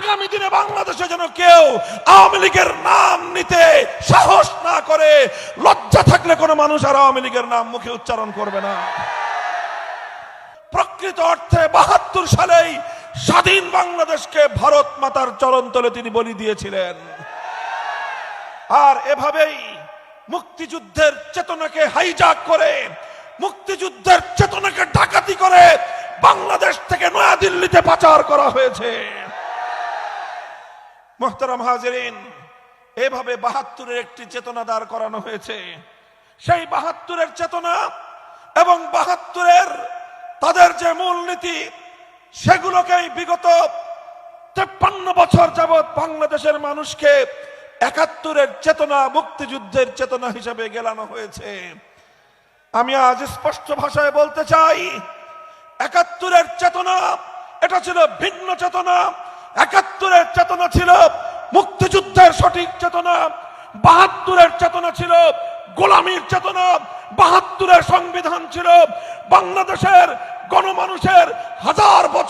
আগামী দিনে বাংলাদেশে যেন কেউ আওয়ামী লীগের নাম নিতে সাহস না করে, লজ্জা থাকলে কোনো মানুষ আর আওয়ামী লীগের নাম মুখে উচ্চারণ করবে না। প্রকৃত অর্থে বাহাত্তর সালেই স্বাধীন বাংলাদেশকে ভারত মাতার চরণ তলে তিনি বলি দিয়েছিলেন। আর এভাবেই মুক্তিযুদ্ধের চেতনাকে হাইজাক করে, মুক্তিযুদ্ধের চেতনাকে ডাকাতি করে বাংলাদেশ থেকে নয়াদিল্লিতে পাচার করা হয়েছে। মোহতারাম হাজরিন, এভাবে বাহাত্তরের একটি চেতনা দাঁড় করানো হয়েছে। সেই বাহাত্তরের চেতনা এবং বাহাত্তরের তাদের যে মূলনীতি, সেগুলোকেই বিগত তেপ্পান্ন বছর যাবৎ বাংলাদেশের মানুষকে একাত্তরের চেতনা, মুক্তিযুদ্ধের চেতনা হিসেবে গেলানো হয়েছে। আমি আজ স্পষ্ট ভাষায় বলতে চাই, একাত্তরের চেতনা, এটা ছিল ভিন্ন চেতনা, একাত্তরের চেতনা ছিল মুক্তিযুদ্ধের সঠিক চেতনা, বাহাত্তরের চেতনা ছিল, গোলামীর চেতনা, বাহাত্তরের সংবিধান ছিল। বাংলাদেশের গণমানুষের হাজার বছর